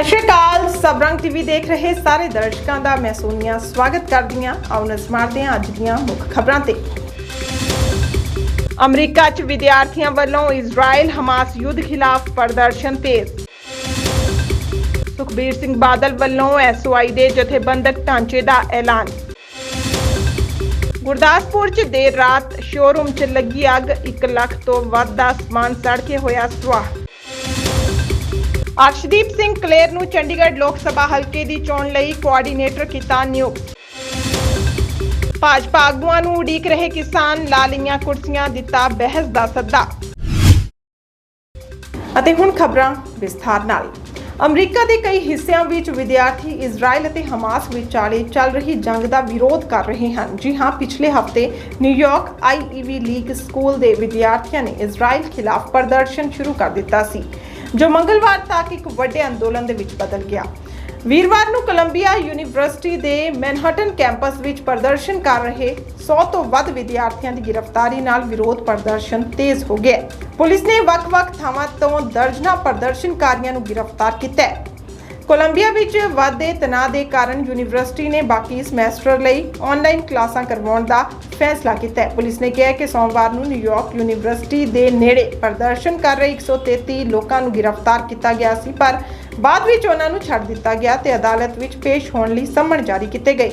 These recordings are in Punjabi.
ਸਤਿ ਸ਼੍ਰੀ ਅਕਾਲ। ਸਬਰੰਗ ਟੀਵੀ ਦੇਖ ਰਹੇ ਸਾਰੇ ਦਰਸ਼ਕਾਂ ਦਾ ਮੈਂ ਸੋਨੀਆ। ਸਵਾਗਤ ਕਰਦੀ ਹਾਂ ਆਓ ਨਜ਼ਰ ਮਾਰਦੇ ਹਾਂ ਅੱਜ ਦੀਆਂ ਮੁੱਖ ਖਬਰਾਂ ਤੇ। ਅਮਰੀਕਾ 'ਚ ਵਿਦਿਆਰਥੀਆਂ ਵੱਲੋਂ ਇਜ਼ਰਾਈਲ ਹਮਾਸ ਯੁੱਧ ਖਿਲਾਫ ਪ੍ਰਦਰਸ਼ਨ ਤੇਜ਼। ਸੁਖਬੀਰ ਸਿੰਘ ਬਾਦਲ ਵੱਲੋਂ ਐਸਓਆਈ ਦੇ ਜਥੇਬੰਦਕ ਢਾਂਚੇ ਦਾ ਐਲਾਨ। ਗੁਰਦਾਸਪੁਰ 'ਚ ਦੇਰ ਰਾਤ ਸ਼ੋਰੂਮ 'ਚ ਲੱਗੀ ਅੱਗ। 1 ਲੱਖ ਤੋਂ ਵੱਧ ਦਾ ਸਮਾਨ ਸੜ ਕੇ ਹੋਇਆ ਸੁਆਹ। ਅਰਸ਼ਦੀਪ ਸਿੰਘ ਕਲੇਰ ਨੂੰ ਚੰਡੀਗੜ੍ਹ ਲੋਕ ਸਭਾ ਹਲਕੇ ਦੀ ਚੋਣ ਲਈ ਕੋਆਰਡੀਨੇਟਰ ਕੀਤਾ ਨਿਯੁਕਤ। ਭਾਜਪਾ ਆਗੂਆਂ ਨੂੰ ਉਡੀਕ ਰਹੇ ਕਿਸਾਨ, ਲਾ ਕੁਰਸੀਆਂ, ਦਿੱਤਾ ਬਹਿਸ ਦਾ ਸੱਦਾ। ਅਤੇ ਹੁਣ ਖਬਰਾਂ ਵਿਸਥਾਰ ਨਾਲ। ਅਮਰੀਕਾ ਦੇ ਕਈ ਹਿੱਸਿਆਂ ਵਿੱਚ ਵਿਦਿਆਰਥੀ ਇਜ਼ਰਾਈਲ ਅਤੇ ਹਮਾਸ ਵਿਚਾਲੇ ਚੱਲ ਰਹੀ ਜੰਗ ਦਾ ਵਿਰੋਧ ਕਰ ਰਹੇ ਹਨ। ਜੀ ਹਾਂ, ਪਿਛਲੇ ਹਫ਼ਤੇ ਨਿਊਯਾਰਕ ਆਈਈਵੀ ਲੀਗ ਸਕੂਲ ਦੇ ਵਿਦਿਆਰਥੀਆਂ ਨੇ ਇਜ਼ਰਾਈਲ ਖਿਲਾਫ ਪ੍ਰਦਰਸ਼ਨ ਸ਼ੁਰੂ ਕਰ ਦਿੱਤਾ ਸੀ। ਜੋ ਮੰਗਲਵਾਰ ਤੱਕ ਇੱਕ ਵੱਡੇ ਅੰਦੋਲਨ ਦੇ ਵਿੱਚ ਬਦਲ ਗਿਆ। ਵੀਰਵਾਰ ਨੂੰ ਕੋਲੰਬੀਆ ਯੂਨੀਵਰਸਿਟੀ ਦੇ ਮੈਨਹਟਨ ਕੈਂਪਸ ਵਿੱਚ ਪ੍ਰਦਰਸ਼ਨ ਕਰ ਰਹੇ 100 ਤੋਂ ਵੱਧ ਵਿਦਿਆਰਥੀਆਂ ਦੀ ਗ੍ਰਿਫਤਾਰੀ ਨਾਲ ਵਿਰੋਧ ਪ੍ਰਦਰਸ਼ਨ ਤੇਜ਼ ਹੋ ਗਿਆ। ਪੁਲਿਸ ਨੇ ਵੱਖ-ਵੱਖ ਥਾਵਾਂ ਤੋਂ ਦਰਜਨਾ ਪ੍ਰਦਰਸ਼ਨਕਾਰੀਆਂ ਨੂੰ ਗ੍ਰਿਫਤਾਰ ਕੀਤਾ ਹੈ। ਕੋਲੰਬੀਆ ਵਿੱਚ ਵਾਧੇ ਤਣਾਅ ਦੇ ਕਾਰਨ ਯੂਨੀਵਰਸਿਟੀ ਨੇ ਬਾਕੀ ਸਮੈਸਟਰ ਲਈ ਆਨਲਾਈਨ ਕਲਾਸਾਂ ਕਰਵਾਉਣ ਦਾ ਫੈਸਲਾ ਕੀਤਾ ਹੈ। ਪੁਲਿਸ ਨੇ ਕਿਹਾ ਕਿ ਸੋਮਵਾਰ ਨੂੰ ਨਿਊਯਾਰਕ ਯੂਨੀਵਰਸਿਟੀ ਦੇ ਨੇੜੇ ਪ੍ਰਦਰਸ਼ਨ ਕਰ ਰਹੇ 133 ਲੋਕਾਂ ਨੂੰ ਗ੍ਰਿਫਤਾਰ ਕੀਤਾ ਗਿਆ ਸੀ, ਪਰ ਬਾਅਦ ਵਿੱਚ ਉਹਨਾਂ ਨੂੰ ਛੱਡ ਦਿੱਤਾ ਗਿਆ ਤੇ ਅਦਾਲਤ ਵਿੱਚ ਪੇਸ਼ ਹੋਣ ਲਈ ਸੰਮਣ ਜਾਰੀ ਕੀਤੇ ਗਏ।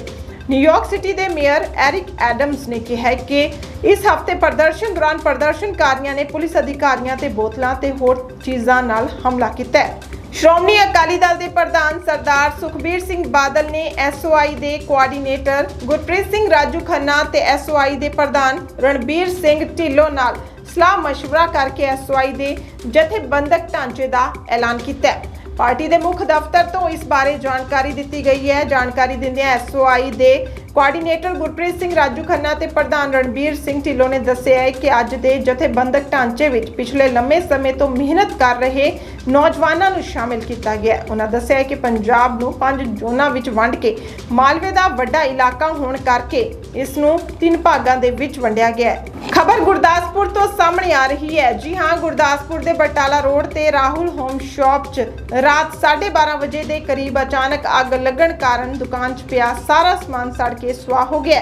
ਨਿਊਯਾਰਕ ਸਿਟੀ ਦੇ ਮੇਅਰ ਐਰਿਕ ਐਡਮਸ ਨੇ ਕਿਹਾ ਕਿ ਇਸ ਹਫ਼ਤੇ ਪ੍ਰਦਰਸ਼ਨ ਦੌਰਾਨ ਪ੍ਰਦਰਸ਼ਨਕਾਰੀਆਂ ਨੇ ਪੁਲਿਸ ਅਧਿਕਾਰੀਆਂ ਤੇ ਬੋਤਲਾਂ ਤੇ ਹੋਰ ਚੀਜ਼ਾਂ ਨਾਲ ਹਮਲਾ ਕੀਤਾ ਹੈ। ਸ਼੍ਰੋਮਣੀ ਅਕਾਲੀ ਦਲ ਦੇ ਪ੍ਰਧਾਨ ਸਰਦਾਰ ਸੁਖਬੀਰ ਸਿੰਘ ਬਾਦਲ ਨੇ ਐਸਓਆਈ ਦੇ ਕੋਆਰਡੀਨੇਟਰ ਗੁਰਪ੍ਰੀਤ ਸਿੰਘ ਰਾਜੂ ਖੰਨਾ ਤੇ ਐਸਓਆਈ ਦੇ ਪ੍ਰਧਾਨ ਰਣਬੀਰ ਸਿੰਘ ਢਿੱਲੋਂ ਨਾਲ ਸਲਾਹ مشورہ ਕਰਕੇ ਐਸਓਆਈ ਦੇ ਜਥੇਬੰਦਕ ਢਾਂਚੇ ਦਾ ਐਲਾਨ ਕੀਤਾ ਹੈ ਪਾਰਟੀ ਦੇ ਮੁੱਖ ਦਫ਼ਤਰ ਤੋਂ ਇਸ ਬਾਰੇ ਜਾਣਕਾਰੀ ਦਿੱਤੀ ਗਈ ਹੈ। ਜਾਣਕਾਰੀ ਦਿੰਦਿਆਂ ਐਸਓਆਈ ਦੇ ਕੋਆਰਡੀਨੇਟਰ ਗੁਰਪ੍ਰੀਤ ਸਿੰਘ ਰਾਜੂ ਖੰਨਾ ਤੇ ਪ੍ਰਧਾਨ ਰਣਬੀਰ ਸਿੰਘ ਢਿੱਲੋਂ ਨੇ ਦੱਸਿਆ ਹੈ ਕਿ ਅੱਜ ਦੇ ਜਥੇਬੰਦਕ ਢਾਂਚੇ ਵਿੱਚ ਪਿਛਲੇ ਲੰਮੇ ਸਮੇਂ ਤੋਂ ਮਿਹਨਤ ਕਰ ਰਹੇ ਨੌਜਵਾਨਾਂ ਨੂੰ ਸ਼ਾਮਿਲ ਕੀਤਾ ਗਿਆ ਉਹਨਾਂ ਦੱਸਿਆ ਕਿ ਪੰਜਾਬ ਨੂੰ ਪੰਜ ਜ਼ੋਨਾਂ ਵਿੱਚ ਵੰਡ ਕੇ ਮਾਲਵੇ ਦਾ ਵੱਡਾ ਇਲਾਕਾ ਹੋਣ ਕਰਕੇ ਇਸ ਨੂੰ ਤਿੰਨ ਭਾਗਾਂ ਦੇ ਵਿੱਚ ਵੰਡਿਆ ਗਿਆ ਹੈ। ਖਬਰ ਗੁਰਦਾਸਪੁਰ ਤੋਂ ਸਾਹਮਣੇ ਆ ਰਹੀ ਹੈ। ਜੀ ਹਾਂ, ਗੁਰਦਾਸਪੁਰ ਦੇ ਬਟਾਲਾ ਰੋਡ ਤੇ ਰਾਹੁਲ ਹੋਮ ਸ਼ਾਪ 'ਚ ਰਾਤ 12:30 ਵਜੇ ਦੇ ਕਰੀਬ ਅਚਾਨਕ ਅੱਗ ਲੱਗਣ ਕਾਰਨ ਦੁਕਾਨ 'ਚ ਪਿਆ ਸਾਰਾ ਸਮਾਨ ਸੜ ਕੇ ਸੁਆਹ ਹੋ ਗਿਆ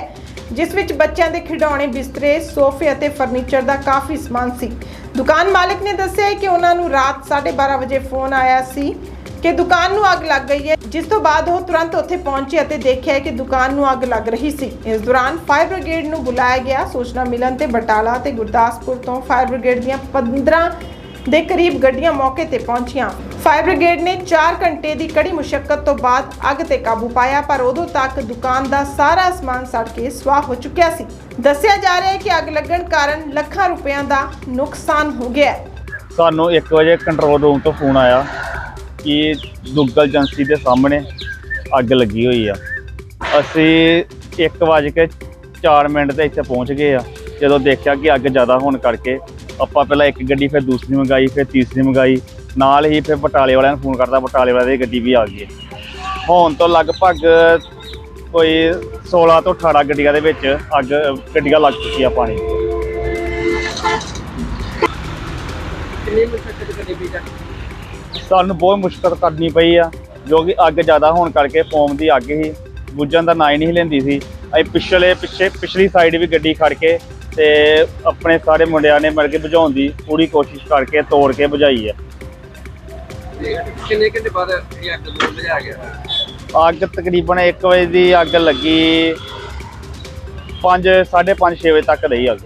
ਜਿਸ ਵਿੱਚ ਬੱਚਿਆਂ ਦੇ ਖਿਡੌਣੇ, ਬਿਸਤਰੇ, ਸੋਫੇ ਅਤੇ ਫਰਨੀਚਰ ਦਾ ਕਾਫੀ ਸਮਾਨ ਸੀ। ਦੁਕਾਨ ਮਾਲਕ ਨੇ ਦੱਸਿਆ ਹੈ ਕਿ ਉਹਨਾਂ ਨੂੰ ਰਾਤ 12:30 ਵਜੇ ਫੋਨ ਆਇਆ ਸੀ। ਕਿ ਦੁਕਾਨ ਨੂੰ ਅੱਗ ਲੱਗ ਗਈ ਹੈ। ਜਿਸ ਤੋਂ ਬਾਅਦ ਉਹ ਤੁਰੰਤ ਉੱਥੇ ਪਹੁੰਚੇ ਅਤੇ ਦੇਖਿਆ ਕਿ ਦੁਕਾਨ ਨੂੰ ਅੱਗ ਲੱਗ ਰਹੀ ਸੀ। ਇਸ ਦੌਰਾਨ ਫਾਇਰ ਬ੍ਰਿਗੇਡ ਨੂੰ ਬੁਲਾਇਆ ਗਿਆ। ਸੂਚਨਾ ਮਿਲਣ ਤੇ ਬਟਾਲਾ ਤੇ ਗੁਰਦਾਸਪੁਰ ਤੋਂ ਫਾਇਰ ਬ੍ਰਿਗੇਡ ਦੀਆਂ 15 ਦੇ ਕਰੀਬ ਗੱਡੀਆਂ ਮੌਕੇ ਤੇ ਪਹੁੰਚੀਆਂ। ਫਾਇਰ ਬ੍ਰਿਗੇਡ ਨੇ 4 ਘੰਟੇ ਦੀ ਕੜੀ ਮੁਸ਼ਕਲ ਤੋਂ ਬਾਅਦ ਅੱਗ ਤੇ ਕਾਬੂ ਪਾਇਆ, ਪਰ ਉਦੋਂ ਤੱਕ ਦੁਕਾਨ ਦਾ ਸਾਰਾ ਸਮਾਨ ਸੜ ਕੇ ਸੁਆਹ ਹੋ ਚੁੱਕਿਆ ਸੀ। ਦੱਸਿਆ ਜਾ ਰਿਹਾ ਹੈ ਕਿ ਅੱਗ ਲੱਗਣ ਕਾਰਨ ਲੱਖਾਂ ਰੁਪਇਆਂ ਦਾ ਨੁਕਸਾਨ ਹੋ ਗਿਆ ਹੈ। ਸਾਨੂੰ 1 ਵਜੇ ਕੰਟਰੋਲ ਰੂਮ ਤੋਂ ਫੋਨ ਆਇਆ। ਕਿ ਦੁੱਗਲ ਏਜੰਸੀ ਦੇ ਸਾਹਮਣੇ ਅੱਗ ਲੱਗੀ ਹੋਈ ਆ। ਅਸੀਂ 1 ਵਜੇ ਕੇ 4 ਮਿੰਟ ਤੇ ਇੱਥੇ ਪਹੁੰਚ ਗਏ ਆ। ਜਦੋਂ ਦੇਖਿਆ ਕਿ ਅੱਗ ਜ਼ਿਆਦਾ ਹੋਣ ਕਰਕੇ ਆਪਾਂ ਪਹਿਲਾਂ ਇੱਕ ਗੱਡੀ, ਫਿਰ ਦੂਸਰੀ ਮੰਗਾਈ, ਫਿਰ ਤੀਸਰੀ ਮੰਗਾਈ। ਨਾਲ ਹੀ ਫਿਰ ਬਟਾਲੇ ਵਾਲਿਆਂ ਨੂੰ ਫੋਨ ਕਰਤਾ, ਬਟਾਲੇ ਵਾਲਿਆਂ ਦੀ ਗੱਡੀ ਵੀ ਆ ਗਈ। ਹੈ ਹੋਣ ਤੋਂ ਲਗਭਗ ਕੋਈ 16 ਤੋਂ 18 ਗੱਡੀਆਂ ਦੇ ਵਿੱਚ ਅੱਗ, ਗੱਡੀਆਂ ਲੱਗ ਚੁੱਕੀ ਆ ਪਾਣੀ। ਕਿੰਨੀ ਮੁਸ਼ਕਲ ਕਰਨੀ ਪਈ ਤਾਂ ਸਾਨੂੰ ਬਹੁਤ ਮੁਸ਼ਕਲ ਕਰਨੀ ਪਈ ਆ ਜੋ ਕਿ ਅੱਗ ਜ਼ਿਆਦਾ ਹੋਣ ਕਰਕੇ ਫੋਮ ਦੀ ਅੱਗ ਹੀ ਬੁੱਝਣ ਦਾ ਨਾਂ ਹੀ ਨਹੀਂ ਲੈਂਦੀ ਸੀ। ਅਸੀਂ ਪਿਛਲੇ ਪਿੱਛੇ ਪਿਛਲੀ ਸਾਈਡ ਵੀ ਗੱਡੀ ਖੜ ਕੇ ਤੇ ਆਪਣੇ ਸਾਰੇ ਮੁੰਡਿਆਂ ਨੇ ਮਿਲ ਕੇ ਬੁਝਾਉਣ ਦੀ ਪੂਰੀ ਕੋਸ਼ਿਸ਼ ਕਰਕੇ ਤੋੜ ਕੇ ਬੁਝਾਈ ਹੈ ਕਿੰਨੇ ਘੰਟੇ ਬਾਅਦ ਇਹ ਅੱਗ ਨੂੰ ਗਿਆ? ਅੱਗ ਤਕਰੀਬਨ 1 ਵਜੇ ਦੀ ਅੱਗ ਲੱਗੀ 5 5:30 6 ਵਜੇ ਤੱਕ ਰਹੀ ਅੱਗ।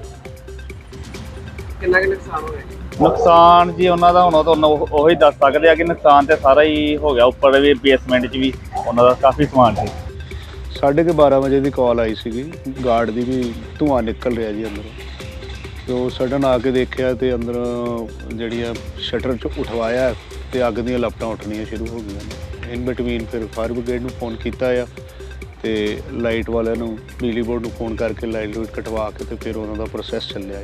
ਕਿੰਨਾ ਕੁ ਨੁਕਸਾਨ ਹੋਇਆ? ਨੁਕਸਾਨ ਜੀ ਉਹਨਾਂ ਦਾ ਹੁਣ ਤੁਹਾਨੂੰ ਉਹ- ਉਹੀ ਦੱਸ ਸਕਦੇ ਆ ਕਿ ਨੁਕਸਾਨ ਤੇ ਸਾਰਾ ਹੀ ਹੋ ਗਿਆ, ਉੱਪਰ ਵੀ ਬੇਸਮੈਂਟ 'ਚ ਵੀ ਉਹਨਾਂ ਦਾ ਕਾਫੀ ਸਮਾਨ ਸੀ। ਸਾਢੇ ਕੁ 12 ਵਜੇ ਦੀ ਕਾਲ ਆਈ ਸੀਗੀ ਗਾਰਡ ਦੀ ਵੀ ਧੂੰਆਂ ਨਿਕਲ ਰਿਹਾ ਜੀ ਅੰਦਰੋਂ। ਤੇ ਉਹ ਸਡਨ ਆ ਕੇ ਦੇਖਿਆ ਤੇ ਅੰਦਰ ਜਿਹੜੀਆਂ ਸ਼ਟਰ ਚ ਉਠਵਾਇਆ ਤੇ ਅੱਗ ਦੀਆਂ ਲਪਟਾਂ ਉੱਠਣੀਆਂ ਸ਼ੁਰੂ ਹੋ ਗਈਆਂ। ਨੇ ਇਨ ਬਿਟਵੀਨ ਫਿਰ ਫਾਇਰ ਬ੍ਰਿਗੇਡ ਨੂੰ ਫੋਨ ਕੀਤਾ ਆ ਤੇ ਲਾਈਟ ਵਾਲਿਆਂ ਨੂੰ, ਬਿਜਲੀ ਬੋਰਡ ਨੂੰ ਫੋਨ ਕਰਕੇ ਲਾਈਟ ਲੂਟ ਕਟਵਾ ਕੇ ਤੇ ਫਿਰ ਉਹਨਾਂ ਦਾ ਪ੍ਰੋਸੈਸ ਚੱਲਿਆ ਆ।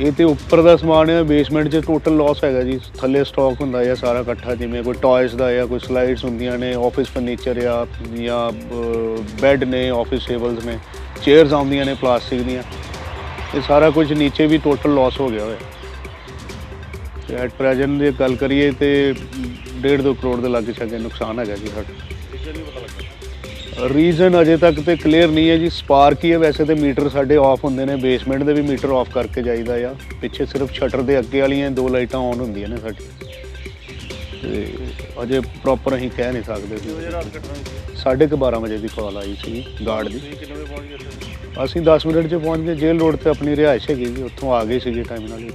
ਇਹ ਤੇ ਉੱਪਰ ਦਾ ਸਮਾਨ ਹੈ ਬੇਸਮੈਂਟ 'ਚ ਟੋਟਲ ਲਾਸ ਹੈਗਾ ਜੀ। ਥੱਲੇ ਸਟਾਕ ਹੁੰਦਾ ਹੈ ਸਾਰਾ ਇਕੱਠਾ, ਜਿਵੇਂ ਕੋਈ ਟੌਇਸ ਦਾ ਜਾਂ ਕੋਈ ਸਲਾਈਡਸ ਹੁੰਦੀਆਂ ਨੇ ਆਫਿਸ ਫਰਨੀਚਰ ਜਾਂ ਜਾਂ ਬੈੱਡ ਨੇ ਆਫਿਸ ਟੇਬਲਸ ਨੇ ਚੇਅਰਸ ਆਉਂਦੀਆਂ ਨੇ ਪਲਾਸਟਿਕ ਦੀਆਂ। ਇਹ ਸਾਰਾ ਕੁਝ ਨੀਚੇ ਵੀ ਟੋਟਲ ਲਾਸ ਹੋ ਗਿਆ ਹੋਇਆ। ਤੇ ਐਟ ਪ੍ਰੈਜ਼ੈਂਟ ਜੇ ਗੱਲ ਕਰੀਏ ਤੇ 1.5 ਕਰੋੜ ਦੇ ਲਾਗੇ ਛਾਗੇ ਨੁਕਸਾਨ ਹੈਗਾ ਜੀ ਸਾਡਾ। ਰੀਜ਼ਨ ਅਜੇ ਤੱਕ ਤੇ ਕਲੀਅਰ ਨਹੀਂ ਹੈ ਜੀ। ਸਪਾਰਕ ਹੀ ਹੈ ਵੈਸੇ ਤੇ ਮੀਟਰ ਸਾਡੇ ਆਫ ਹੁੰਦੇ ਨੇ। ਬੇਸਮੈਂਟ ਦੇ ਵੀ ਮੀਟਰ ਆਫ ਕਰਕੇ ਜਾਈਦਾ ਆ। ਪਿੱਛੇ ਸਿਰਫ ਸ਼ਟਰ ਦੇ ਅੱਗੇ ਵਾਲੀਆਂ ਦੋ ਲਾਈਟਾਂ ਆਨ ਹੁੰਦੀਆਂ ਨੇ ਸਾਡੀ ਤੇ ਅਜੇ ਪ੍ਰੋਪਰ ਅਸੀਂ ਕਹਿ ਨਹੀਂ ਸਕਦੇ ਸੀ। ਸਾਢੇ ਕੁ 12 ਵਜੇ ਦੀ ਕਾਲ ਆਈ ਸੀ ਗਾਰਡ ਦੀ। ਅਸੀਂ 10 ਮਿੰਟ 'ਚ ਪਹੁੰਚ ਗਏ। ਜੇਲ੍ਹ ਰੋਡ ਤੇ ਆਪਣੀ ਰਿਹਾਇਸ਼ ਹੈਗੀ ਜੀ ਉੱਥੋਂ ਆ ਗਏ ਸੀਗੇ ਟਾਈਮ ਨਾਲ ਹੀ।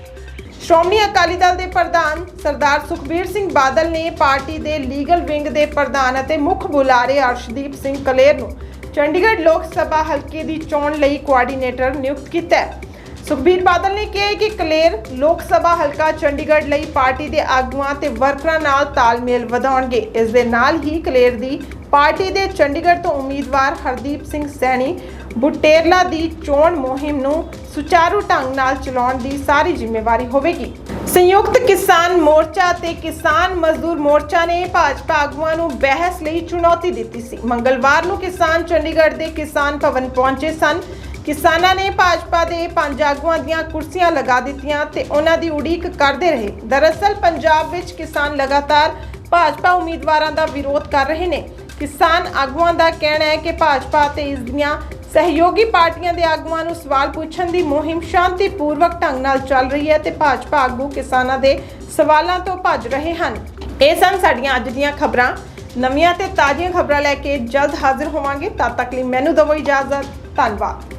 ਸ਼੍ਰੋਮਣੀ ਅਕਾਲੀ ਦਲ ਦੇ ਪ੍ਰਧਾਨ ਸਰਦਾਰ ਸੁਖਬੀਰ ਸਿੰਘ ਬਾਦਲ ਨੇ ਪਾਰਟੀ ਦੇ ਲੀਗਲ ਵਿੰਗ ਦੇ ਪ੍ਰਧਾਨ ਅਤੇ ਮੁੱਖ ਬੁਲਾਰੇ ਅਰਸ਼ਦੀਪ ਸਿੰਘ ਕਲੇਰ ਨੂੰ ਚੰਡੀਗੜ੍ਹ ਲੋਕ ਸਭਾ ਹਲਕੇ ਦੀ ਚੋਣ ਲਈ ਕੋਆਰਡੀਨੇਟਰ ਨਿਯੁਕਤ ਕੀਤਾ ਹੈ। ਸੁਖਬੀਰ ਬਾਦਲ ਨੇ ਕਿਹਾ ਕਿ ਕਲੇਰ ਲੋਕ ਸਭਾ ਹਲਕਾ ਚੰਡੀਗੜ੍ਹ ਲਈ ਪਾਰਟੀ ਦੇ ਆਗੂਆਂ ਤੇ ਵਰਕਰਾਂ ਨਾਲ ਤਾਲਮੇਲ ਵਧਾਉਣਗੇ। ਇਸ ਦੇ ਨਾਲ ਹੀ ਕਲੇਰ ਦੀ ਪਾਰਟੀ ਦੇ ਚੰਡੀਗੜ੍ਹ ਤੋਂ ਉਮੀਦਵਾਰ ਹਰਦੀਪ ਸਿੰਘ ਸੈਣੀ ਬੁਟੇਰਲਾ ਦੀ ਚੋਣ ਮੁਹਿੰਮ ਨੂੰ ਸੁਚਾਰੂ ਢੰਗ ਨਾਲ ਚਲਾਉਣ ਦੀ ਸਾਰੀ ਜ਼ਿੰਮੇਵਾਰੀ ਹੋਵੇਗੀ। ਸੰਯੁਕਤ ਕਿਸਾਨ ਮੋਰਚਾ ਤੇ ਕਿਸਾਨ ਮਜ਼ਦੂਰ ਮੋਰਚਾ ਨੇ ਭਾਜਪਾ ਆਗੂਆਂ ਨੂੰ ਬਹਿਸ ਲਈ ਚੁਣੌਤੀ ਦਿੱਤੀ ਸੀ। ਮੰਗਲਵਾਰ ਨੂੰ ਕਿਸਾਨ ਚੰਡੀਗੜ੍ਹ ਦੇ ਕਿਸਾਨ ਭਵਨ ਪਹੁੰਚੇ ਸਨ। ਕਿਸਾਨਾਂ ਨੇ ਭਾਜਪਾ ਦੇ ਪੰਜ ਆਗੂਆਂ ਦੀਆਂ ਕੁਰਸੀਆਂ ਲਗਾ ਦਿੱਤੀਆਂ ਤੇ ਉਹਨਾਂ ਦੀ ਉਡੀਕ ਕਰਦੇ ਰਹੇ। ਦਰਅਸਲ ਪੰਜਾਬ ਵਿੱਚ ਕਿਸਾਨ ਲਗਾਤਾਰ ਭਾਜਪਾ ਉਮੀਦਵਾਰਾਂ ਦਾ ਵਿਰੋਧ ਕਰ ਰਹੇ ਨੇ। ਕਿਸਾਨ ਆਗੂਆਂ ਦਾ ਕਹਿਣਾ ਹੈ ਕਿ ਭਾਜਪਾ ਤੇ ਇਸ ਦੀਆਂ ਸਹਿਯੋਗੀ ਪਾਰਟੀਆਂ ਦੇ ਆਗੂਆਂ ਨੂੰ ਸਵਾਲ ਪੁੱਛਣ ਦੀ ਮੁਹਿੰਮ ਸ਼ਾਂਤੀਪੂਰਵਕ ਢੰਗ ਨਾਲ ਚੱਲ ਰਹੀ ਹੈ ਤੇ ਭਾਜਪਾ ਆਗੂ ਕਿਸਾਨਾਂ ਦੇ ਸਵਾਲਾਂ ਤੋਂ ਭੱਜ ਰਹੇ ਹਨ। ਇਹ ਸਨ ਸਾਡੀਆਂ ਅੱਜ ਦੀਆਂ ਖਬਰਾਂ। ਨਵੀਆਂ ਤੇ ਤਾਜ਼ੀਆਂ ਖਬਰਾਂ ਲੈ ਕੇ ਜਲਦ ਹਾਜ਼ਰ ਹੋਵਾਂਗੇ। ਤਦ ਤੱਕ ਲਈ ਮੈਨੂੰ ਦਵੋ ਇਜਾਜ਼ਤ। ਧੰਨਵਾਦ।